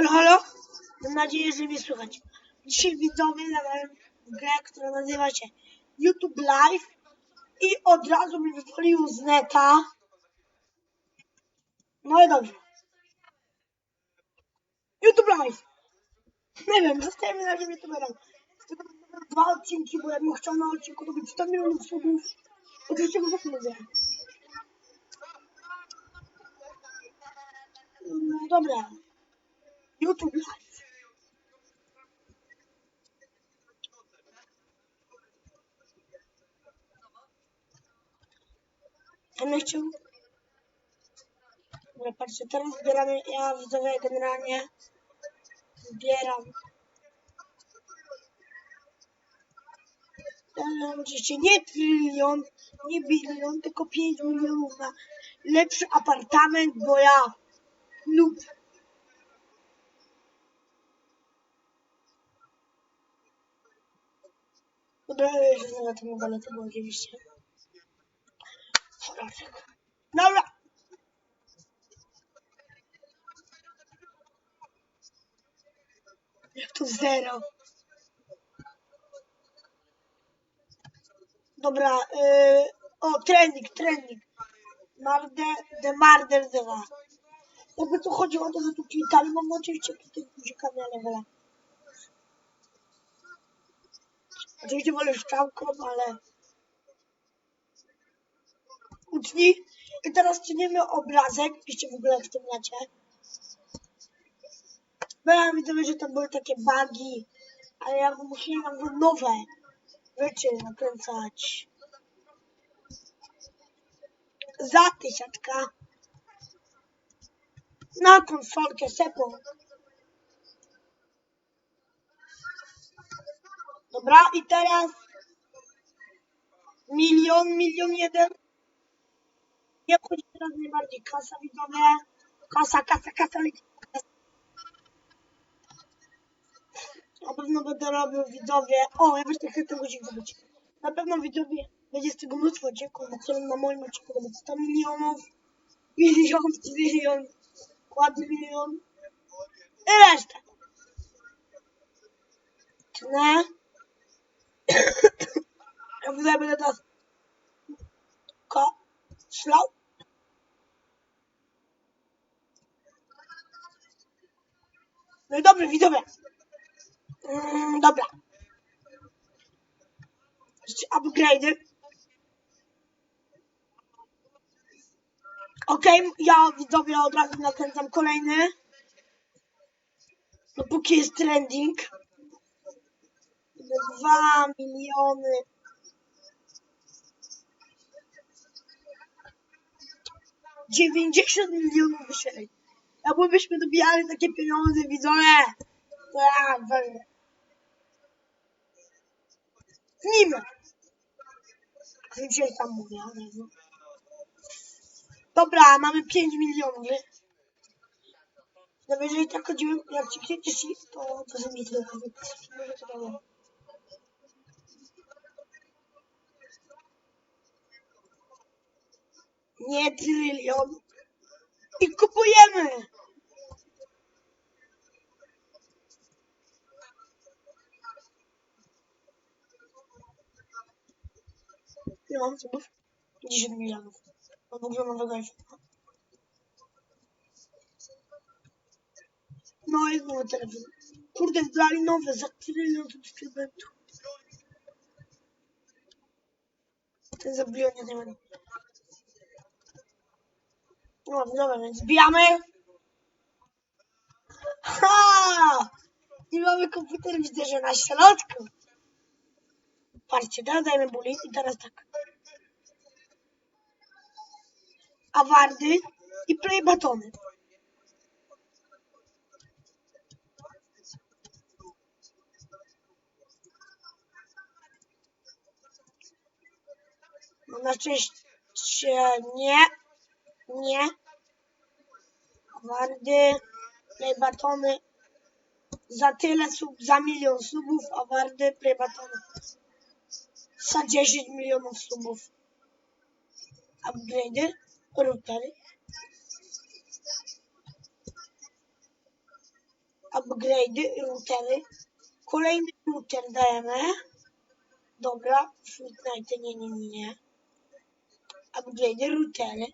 Halo, halo? Mam nadzieję, że mnie słychać. Dzisiaj widzowie zagrałem w grę, która nazywa się YouTube Live i od razu mnie wywalił z neta. No i dobrze. YouTube Live. Nie wiem, zostajemy na razie youtuberem. Dwa odcinki, bo ja bym chciał na odcinku robić 100 milionów subów. Oczywiście go zachodzę. No dobra. YouTube Live. Ja bym chciał... Dobra, patrzcie, teraz zbieramy, ja widzowie generalnie zbieram. Ale oczywiście nie trylion, nie bilion, tylko 5 milionów na lepszy apartament, bo ja lub Dobra, że za tym mogę to było oczywiście. Dobra. Jak to zero? Dobra, yy, o, trening, trening. Marde, de Marder 2. Jakby tu chodziło o to, że tu klikali, mam oczywiście tutaj guzikami na levela. Oczywiście wolę szczałką, ale... Utnij. I teraz czynimy obrazek. Piszcie w ogóle w tym macie. Bo ja widzę, że tam były takie bugi, ale ja musiałem jakby nowe rzeczy nakręcać. Za tysiaczka. Na konsolkę sepą. Dobra, i teraz milion, milion jeden. Nie wchodzi teraz najbardziej kasa widzowie. Kasa, kasa, kasa, leci. Na pewno będę robił widzowie. O, ja właśnie chcę tego guzik zrobić. Na pewno widzowie będzie z tego mnóstwo odcinków, bo chcę na moim odcinku robić 100 milionów, milion, milion, ładny milion i resztę. Tnę. Ja będę teraz ko, ślał. No i dobrze, widzowie. Mm, dobra. Jeszcze upgrade'y. Okej, ja widzowie od razu nakręcam kolejny. Dopóki jest trending. Dwa miliony. Dziewięćdziesiąt milionów wyświetleń. Jakbyśmy dobijali takie pieniądze, widzowie. Ja będę. Nim! Dzisiaj sam mówię, razu. Dobra, mamy 5 milionów. No jeżeli tak chodzimy, jak ci shift, to to sobie to Może to dało. Nie trylion. I kupujemy! Ile mam subów? 10 milionów. W ogóle nowego iPhone'a. No jest nowy telefon. Kurde, dali nowe za trylion subskrybentów. Ten za bilionie nie będę. No, dobra, więc bijamy. Ha! I mamy komputer, widzę, że na środku. Patrzcie, teraz dajmy bullet i teraz tak. Awardy i play batony. No na szczęście nie, nie. Awardy, play batony. Za tyle sub, za milion subów, awardy, play batony za 10 milionów subów. Upgrade'y, routery. upgrade'y, routery. Kolejny router dajemy. Dobra, Fortnite, nie, nie, nie. Upgrade'y, routery.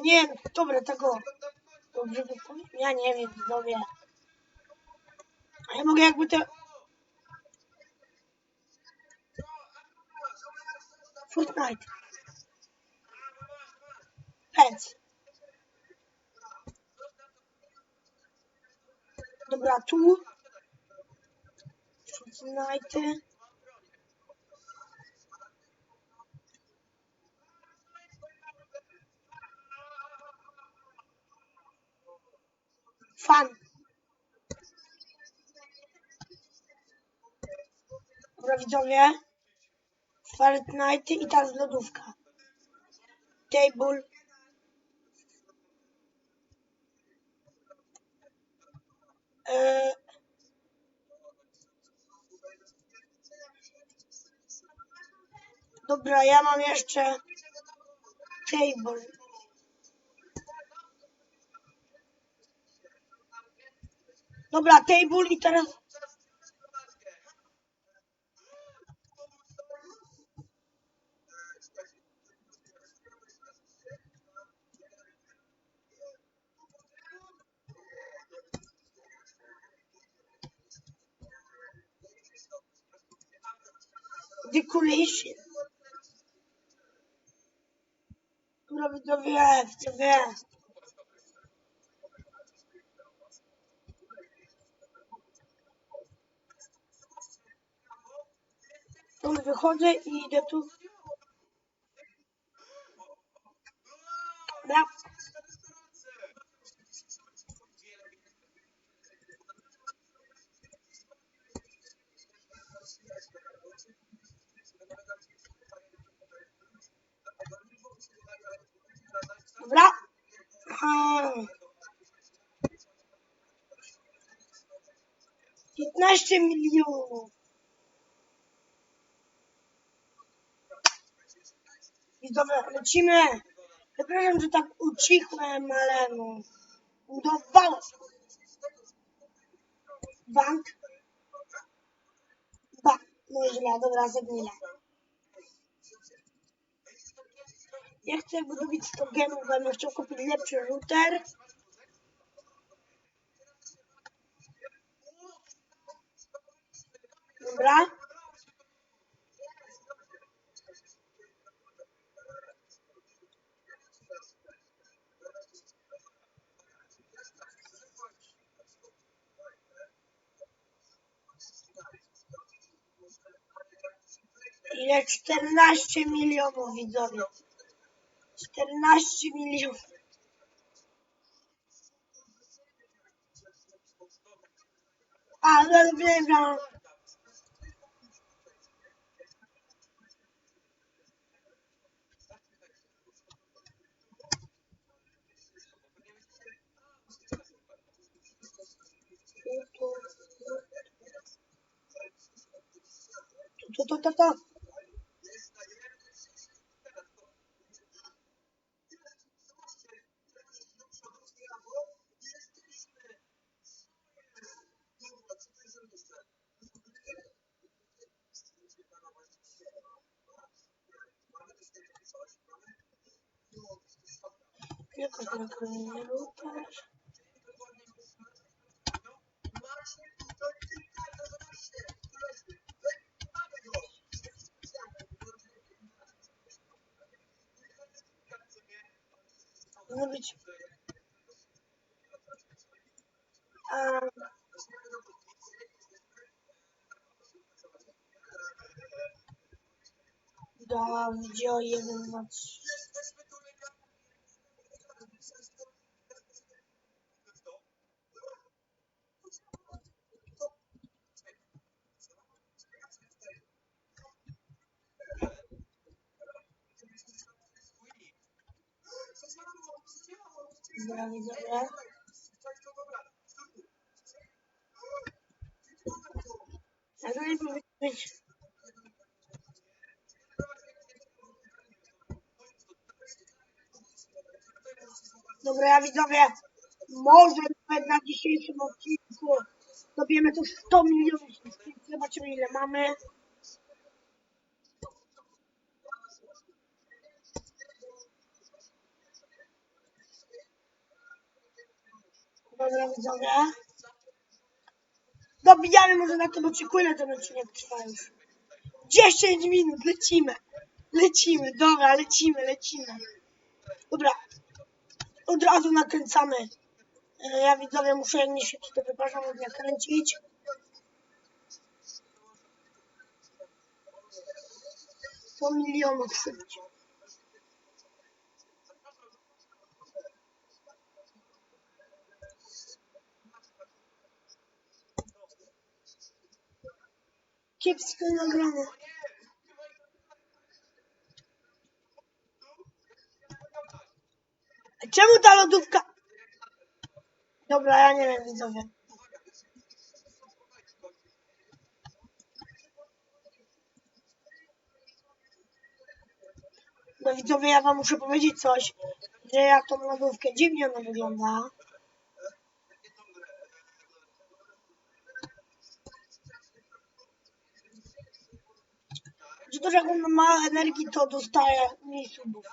Nie wiem, dobra, tego. Dobrze wypowiem? Ja nie wiem, widzowie. Ja mogę jakby te... Fortnite. Pets. Dobra, tu. Fortnite. Fan. Dobra, widzowie. Fortnite i teraz lodówka. Table. Eee, Dobra, ja mam jeszcze table. Dobra, table i teraz decoration. Dobra, widzowie, widzowie. Stąd wychodzę i idę tu. Dobra. Dobra. Hmm. 15 milionów. Widzowie, lecimy. Przepraszam, że tak ucichłem, ale no. Udawało się. Bank. Bank. No źle, dobra, zagnile. Ja chcę wydobyć 100 gemów, bo bym chciał kupić lepszy router. Dobra. Ile? 14 milionów widzowie. 14 milionów. A, no dobra. To, to, to, to. To kolejny router? Może być... Da, widział 1, 2, 3. Dobra, widzowie. Ale to nie powinno być... Dobra, ja widzowie, może nawet na dzisiejszym odcinku dobijemy tu 100 milionów subskrypcji. Zobaczymy ile mamy. Dobra widzowie. Dobijamy może na tym odcinku, ile ten odcinek trwa już. 10 minut, lecimy. Lecimy, dobra, lecimy, lecimy. Dobra, od razu nakręcamy. E, Ja widzowie muszę jak nie szybciej, to przepraszam, nakręcić. Po milionów szybciej. Kiepsko nagrane. Czemu ta lodówka? Dobra, ja nie wiem, widzowie. No widzowie, ja wam muszę powiedzieć coś, że ja tą lodówkę dziwnie ona wygląda. Że to, że jak ona ma energii, to dostaje mniej subów.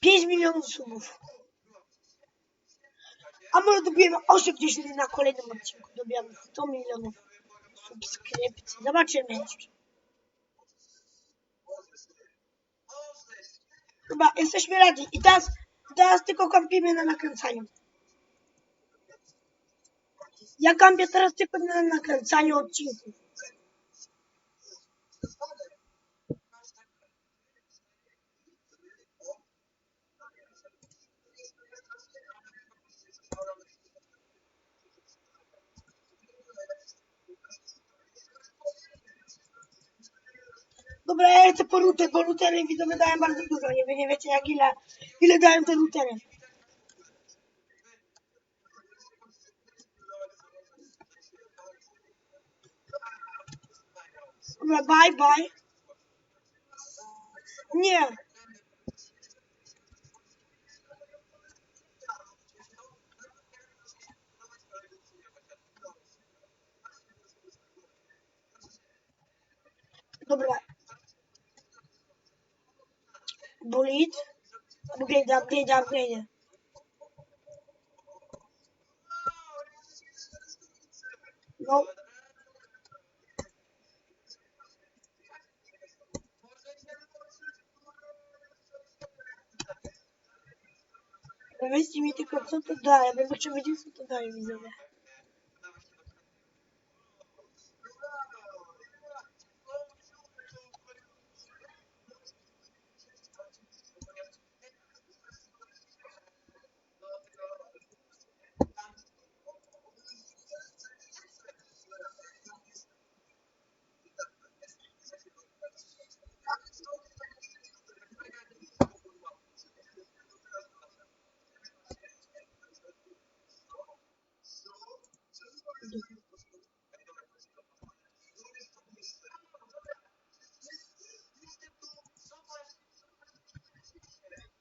Pięć milionów subów. A może dobijemy 80 na kolejnym odcinku. Dobijamy 100 milionów subskrypcji. Zobaczymy jeszcze. Chyba jesteśmy ready. I teraz, teraz tylko kampimy na nakręcaniu. Ja kampię teraz tylko na nakręcaniu odcinków. Dobra, ja lecę po router, bo routery widzowie dają bardzo dużo. Nie, wy nie wiecie jak ile, ile dają te routery. Dobra, bye, bye. Nie. Dobra. Bullet. Upgrade, upgrade, upgrade. No. Powiedzcie mi tylko co to daje, bo ja chciał wiedzieć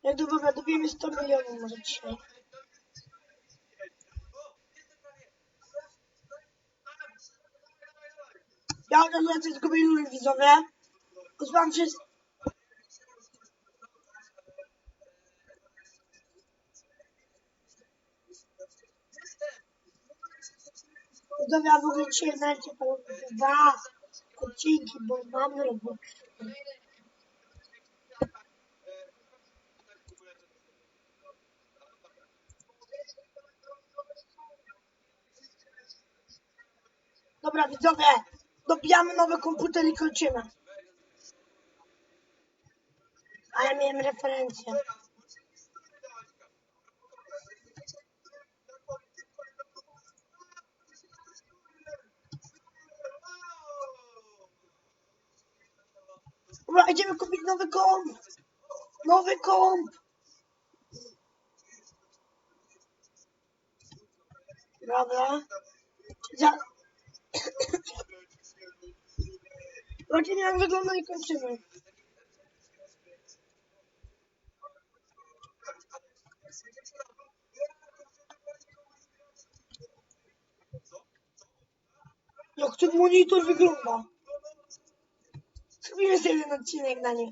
Jak to dobra, dobijemy 100 milionów może dzisiaj. Ja od razu lecę zgubię ludzi widzowie. Pozwam się... Widzowie, a w ogóle dzisiaj znajdziecie dwa odcinki, bo mamy robotę. Dobra, widzowie, dobijamy nowy komputer i kończymy. A ja miałem referencję. Dobra, idziemy kupić nowy komp. Nowy komp. Dobra. Za... Zobaczymy jak wygląda i kończymy. Jak ten monitor wygląda? Zrobimy sobie jeden odcinek na nie.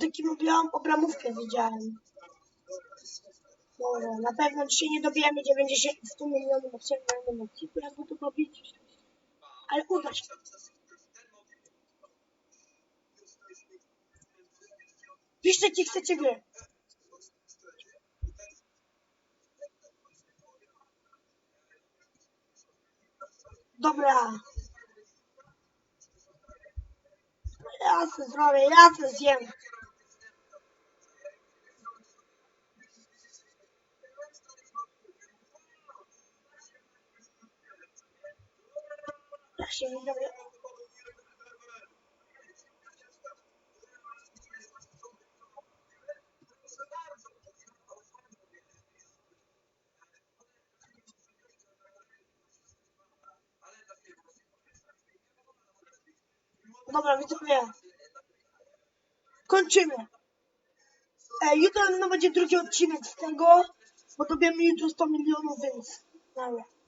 Takim obram obramówkę widziałem. Dobra, na pewno dzisiaj nie dobijemy 90 100 milionów, bo chciałem na jednym odcinku, jakby to robić. Ale uda się. Piszcie, jaki chcecie gry. Dobra. Ja se zrobię, ja se zjem. Ja się nie zrobię. Dobra, widzowie. Kończymy. E, jutro będzie drugi odcinek z tego, bo dobijemy jutro 100 milionów, więc... Dobra.